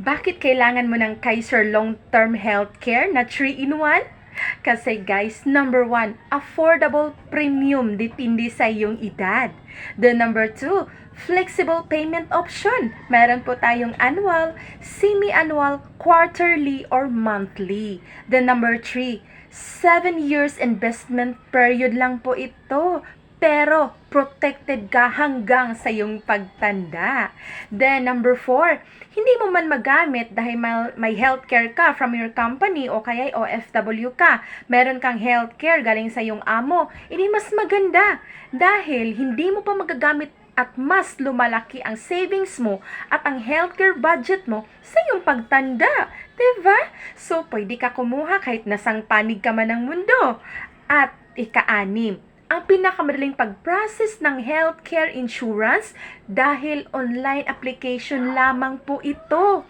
Bakit kailangan mo ng Kaiser Long-Term Healthcare na 3-in-1? Kasi guys, number one, affordable premium depende sa iyong edad. The number two, flexible payment option. Meron po tayong annual, semi-annual, quarterly, or monthly. The number three, seven years investment period lang po ito. Pero protected ka hanggang sa iyong pagtanda. Then number four, hindi mo man magamit dahil may, healthcare ka from your company o kaya OFW ka, meron kang healthcare galing sa iyong amo, ini mas maganda dahil hindi mo pa magagamit at mas lumalaki ang savings mo at ang healthcare budget mo sa iyong pagtanda. 'di ba? So, pwede ka kumuha kahit nasang panig ka man ng mundo. At ika-anim, ang pinakamadaling pag-process ng healthcare insurance dahil online application lamang po ito.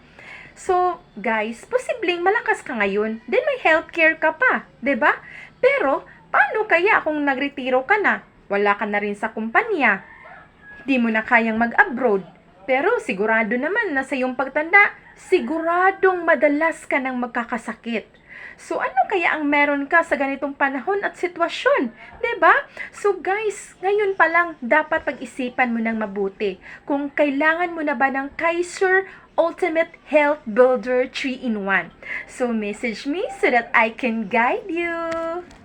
So, guys, posibleng malakas ka ngayon, then may healthcare ka pa, ba? Pero, paano kaya kung nagretiro ka na? Wala ka na rin sa kumpanya. Di mo na kayang mag-abroad. Pero sigurado naman na sa iyong pagtanda, siguradong madalas ka nang magkakasakit. So ano kaya ang meron ka sa ganitong panahon at sitwasyon? ba? So guys, ngayon pa lang dapat pag-isipan mo ng mabuti kung kailangan mo na ba ng Kaiser Ultimate Health Builder 3-in-1. So message me so that I can guide you.